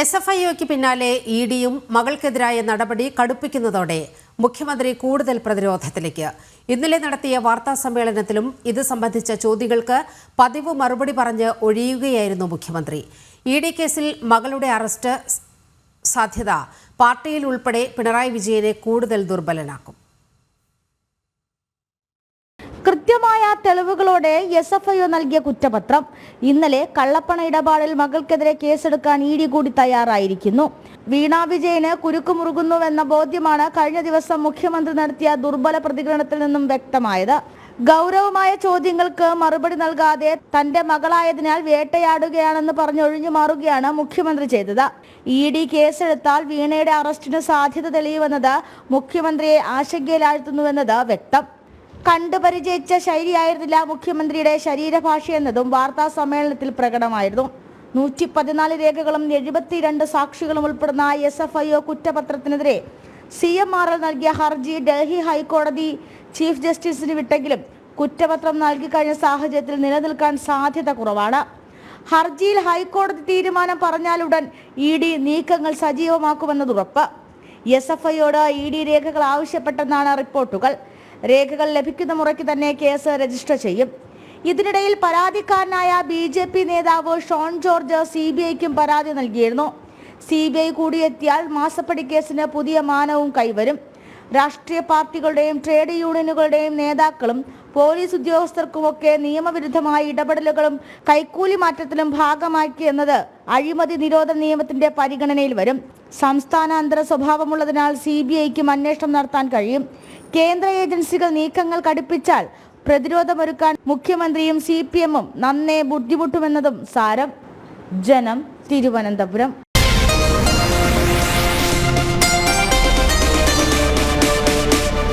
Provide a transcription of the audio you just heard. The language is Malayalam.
എസ് എഫ് ഐ ഒക്ക് പിന്നാലെ ഇ ഡിയും മകൾക്കെതിരായ നടപടി കടുപ്പിക്കുന്നതോടെ മുഖ്യമന്ത്രി കൂടുതൽ പ്രതിരോധത്തിലേക്ക്. ഇന്നലെ നടത്തിയ വാർത്താ സമ്മേളനത്തിലും ഇത് സംബന്ധിച്ച ചോദ്യങ്ങൾക്ക് പതിവ് മറുപടി പറഞ്ഞ് ഒഴിയുകയായിരുന്നു മുഖ്യമന്ത്രി. ഇ ഡി കേസിൽ മകളുടെ അറസ്റ്റ് സാധ്യത പാർട്ടിയിൽ ഉൾപ്പെടെ പിണറായി വിജയനെ കൂടുതൽ ദുർബലനാക്കും. കൃത്യമായ തെളിവുകളോടെ എസ് എഫ് ഐ നൽകിയ കുറ്റപത്രം ഇന്നലെ കള്ളപ്പണ ഇടപാടിൽ മകൾക്കെതിരെ കേസെടുക്കാൻ ഇ ഡി കൂടി തയ്യാറായിരിക്കുന്നു. വീണ വിജയന് കുരുക്കുമുറുകുന്നുവെന്ന ബോധ്യമാണ് കഴിഞ്ഞ ദിവസം മുഖ്യമന്ത്രി നടത്തിയ ദുർബല പ്രതികരണത്തിൽ നിന്നും വ്യക്തമായത്. ഗൗരവമായ ചോദ്യങ്ങൾക്ക് മറുപടി നൽകാതെ തന്റെ മകളായതിനാൽ വേട്ടയാടുകയാണെന്ന് പറഞ്ഞ് ഒഴിഞ്ഞു മാറുകയാണ് മുഖ്യമന്ത്രി ചെയ്തത്. ഇ ഡി കേസെടുത്താൽ വീണയുടെ അറസ്റ്റിന് സാധ്യത തെളിയുമെന്നത് മുഖ്യമന്ത്രിയെ ആശങ്കയിലാഴ്ത്തുന്നുവെന്നത് വ്യക്തം. കണ്ടുപരിചയിച്ച ശൈലിയായിരുന്നില്ല മുഖ്യമന്ത്രിയുടെ ശരീരഭാഷ എന്നതും വാർത്താ സമ്മേളനത്തിൽ പ്രകടമായിരുന്നു. നൂറ്റി പതിനാല് രേഖകളും എഴുപത്തിരണ്ട് സാക്ഷികളും ഉൾപ്പെടുന്ന എസ് എഫ് ഐ ഒ കുറ്റപത്രത്തിനെതിരെ സി എം ആർ എൽ നൽകിയ ഹർജി ഡൽഹി ഹൈക്കോടതി ചീഫ് ജസ്റ്റിസിന് വിട്ടെങ്കിലും കുറ്റപത്രം നൽകിക്കഴിഞ്ഞ സാഹചര്യത്തിൽ നിലനിൽക്കാൻ സാധ്യത കുറവാണ്. ഹർജിയിൽ ഹൈക്കോടതി തീരുമാനം പറഞ്ഞാലുടൻ ഇ ഡി നീക്കങ്ങൾ സജീവമാക്കുമെന്നത് ഉറപ്പ്. എസ് എഫ് ഐയോട് ഇ ഡി രേഖകൾ ആവശ്യപ്പെട്ടെന്നാണ് റിപ്പോർട്ടുകൾ. രേഖകൾ ലഭിക്കുന്ന മുറയ്ക്ക് തന്നെ കേസ് രജിസ്റ്റർ ചെയ്യും. ഇതിനിടയിൽ പരാതിക്കാരനായ ബി ജെ പി നേതാവ് ഷോൺ ജോർജ് സി ബി ഐക്കും പരാതി നൽകിയിരുന്നു. സി ബി ഐ കൂടിയെത്തിയാൽ മാസപ്പടി കേസിന് പുതിയ മാനവും കൈവരും. രാഷ്ട്രീയ പാർട്ടികളുടെയും ട്രേഡ് യൂണിയനുകളുടെയും നേതാക്കളും പോലീസ് ഉദ്യോഗസ്ഥർക്കുമൊക്കെ നിയമവിരുദ്ധമായ ഇടപെടലുകളും കൈക്കൂലി മാറ്റത്തിലും ഭാഗമാക്കി എന്നത് അഴിമതി നിരോധന നിയമത്തിന്റെ പരിഗണനയിൽ വരും. സംസ്ഥാനാന്തര സ്വഭാവമുള്ളതിനാൽ സി ബി ഐക്കും അന്വേഷണം നടത്താൻ കഴിയും. കേന്ദ്ര ഏജൻസികൾ നീക്കങ്ങൾ കടുപ്പിച്ചാൽ പ്രതിരോധമൊരുക്കാൻ മുഖ്യമന്ത്രിയും സി പി എമ്മും നന്നേ ബുദ്ധിമുട്ടുമെന്നതും സാരം. ജനം തിരുവനന്തപുരം.